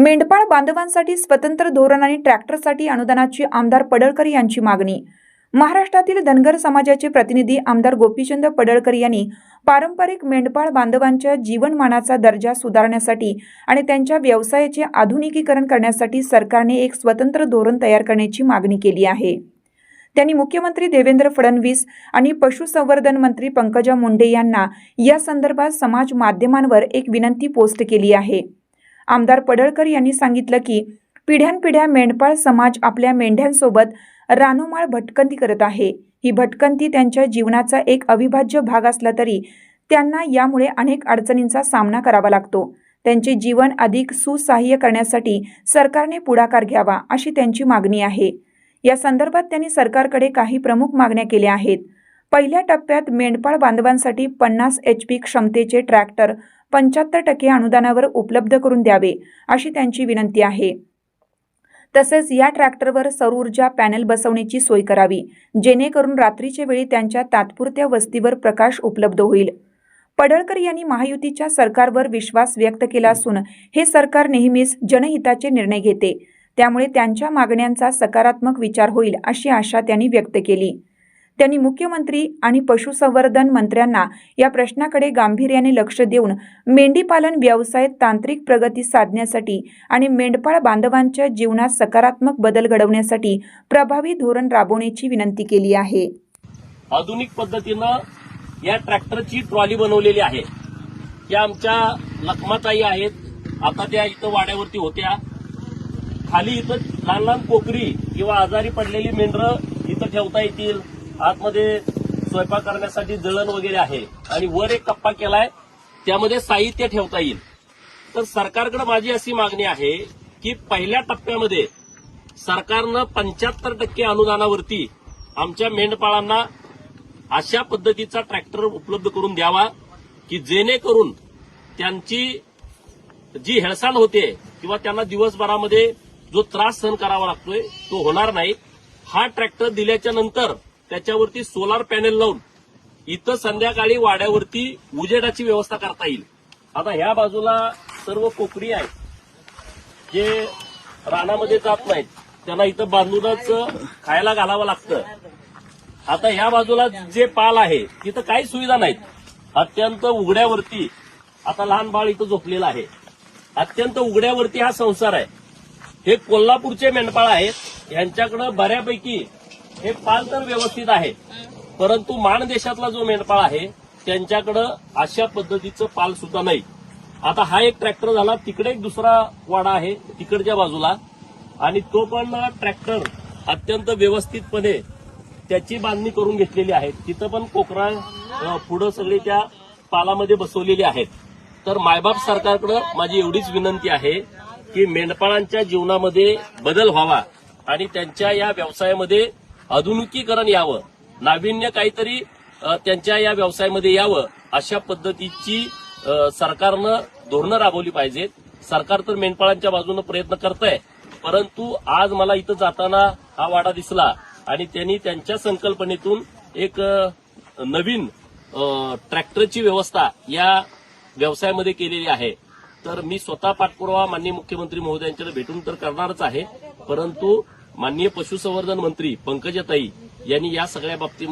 मेंढपाळ बांधवांसाठी स्वतंत्र धोरण आणि ट्रॅक्टरसाठी अनुदानाची आमदार पडळकर यांची मागणी. महाराष्ट्रातील धनगर समाजाचे प्रतिनिधी आमदार गोपीचंद पडळकर यांनी पारंपरिक मेंढपाळ बांधवांच्या जीवनमानाचा दर्जा सुधारण्यासाठी आणि त्यांच्या व्यवसायाचे आधुनिकीकरण करण्यासाठी सरकारने एक स्वतंत्र धोरण तयार करण्याची मागणी केली आहे. त्यांनी मुख्यमंत्री देवेंद्र फडणवीस आणि पशुसंवर्धन मंत्री पंकजा मुंडे यांना या संदर्भात समाज माध्यमांवर एक विनंती पोस्ट केली आहे. आमदार पडळकर यांनी सांगितलं की पिढ्यानपिढ्या मेंढपाळ समाज आपल्या मेंढ्यांसोबत रानोमाळ भटकंती करत आहे. ही भटकंती त्यांच्या जीवनाचा एक अविभाज्य भाग असला तरी त्यांना यामुळे अनेक अडचणींचा सामना करावा लागतो. त्यांचे जीवन अधिक सुसाह्य करण्यासाठी सरकारने पुढाकार घ्यावा अशी त्यांची मागणी आहे. या संदर्भात त्यांनी सरकारकडे काही प्रमुख मागण्या केल्या आहेत. पहिल्या टप्प्यात मेंढपाळ बांधवांसाठी पन्नास एच पी क्षमतेचे ट्रॅक्टर पंच्याहत्तर टक्के अनुदानावर उपलब्ध करून द्यावे अशी त्यांची विनंती आहे. तसेच या ट्रॅक्टरवर सौर ऊर्जा पॅनल बसवण्याची सोय करावी जेणेकरून रात्रीच्या वेळी त्यांच्या तात्पुरत्या वस्तीवर प्रकाश उपलब्ध होईल. पडळकर यांनी महायुतीच्या सरकारवर विश्वास व्यक्त केला असून हे सरकार नेहमीच जनहिताचे निर्णय घेते त्यामुळे त्यांच्या मागण्यांचा सकारात्मक विचार होईल अशी आशा त्यांनी व्यक्त केली. त्यांनी मुख्यमंत्री आणि पशुसंवर्धन मंत्र्यांना या प्रश्नाकडे गांभीर्याने लक्ष देऊन मेंढीपालन व्यवसायात तांत्रिक प्रगती साधण्यासाठी आणि मेंढपाळ बांधवांच्या जीवनात सकारात्मक बदल घडवण्यासाठी प्रभावी धोरण राबवण्याची विनंती केली आहे. आधुनिक पद्धतीनं या ट्रॅक्टरची ट्रॉली बनवलेली आहे. या आमच्या लखमाताई आहेत. आता त्या इथं वाड्यावरती होत्या. खाली इथं लहान लहान कोकरी किंवा आजारी पडलेली मेंढरं इथं ठेवता येतील. आतमध्ये स्वयंपाक करण्यासाठी जळण वगैरे आहे आणि वर एक कप्पा केलाय त्यामध्ये साहित्य ठेवता येईल. तर सरकारकडे माझी अशी मागणी आहे की पहिल्या टप्प्यामध्ये सरकारनं पंच्याहत्तर टक्के अनुदानावरती आमच्या मेंढपाळांना अशा पद्धतीचा ट्रॅक्टर उपलब्ध करून द्यावा की जेणेकरून त्यांची जी हेळसांड होते किंवा त्यांना दिवसभरामध्ये जो त्रास सहन करावा लागतोय तो होणार नाही. हा ट्रॅक्टर दिल्याच्या नंतर त्याच्यावरती सोलार पॅनेल लावून इथं संध्याकाळी वाड्यावरती उजेडाची व्यवस्था करता येईल. आता ह्या बाजूला सर्व कोकरी आहेत. जे रानामध्ये जात नाहीत त्यांना इथं बांधूनच खायला घालावं लागतं. आता ह्या बाजूला जे पाल आहे तिथं काही सुविधा नाहीत. अत्यंत उघड्यावरती आता लहान बाळ इथं झोपलेलं आहे. अत्यंत उघड्यावरती हा संसार आहे. हे कोल्हापूरचे मेंढपाळ आहेत. यांच्याकडे बऱ्यापैकी हे पाल तर व्यवस्थित आहे परंतु मानदेशातला जो मेंढपाळ आहे त्यांच्याकडं अशा पद्धतीचं पाल सुद्धा नाही. आता हा एक ट्रॅक्टर झाला तिकडे एक दुसरा वाडा आहे तिकडच्या बाजूला. आणि तो पण ट्रॅक्टर अत्यंत व्यवस्थितपणे त्याची बांधणी करून घेतलेली आहे. तिथं पण कोकरा पुढं सगळे त्या पालामध्ये बसवलेले आहेत. तर मायबाप सरकारकडं माझी एवढीच विनंती आहे की मेंढपाळांच्या जीवनामध्ये बदल व्हावा आणि त्यांच्या या व्यवसायामध्ये आधुनिकीकरण यावं नाविन्य काहीतरी त्यांच्या या व्यवसायामध्ये यावं अशा पद्धतीची सरकारनं धोरणं राबवली पाहिजेत. सरकार तर मेंढपाळांच्या बाजूनं प्रयत्न करत आहे परंतु आज मला इथं जाताना हा वाडा दिसला आणि त्यांनी त्यांच्या संकल्पनेतून एक नवीन ट्रॅक्टरची व्यवस्था या व्यवसायामध्ये केलेली आहे. तर मी स्वतः पाठपुरावा माननीय मुख्यमंत्री महोदयांच्याकडे भेटून तर करणारच आहे परंतु माननीय पशुसंवर्धन मंत्री पंकजाताई यांनी या सगळ्या बाबतीमध्ये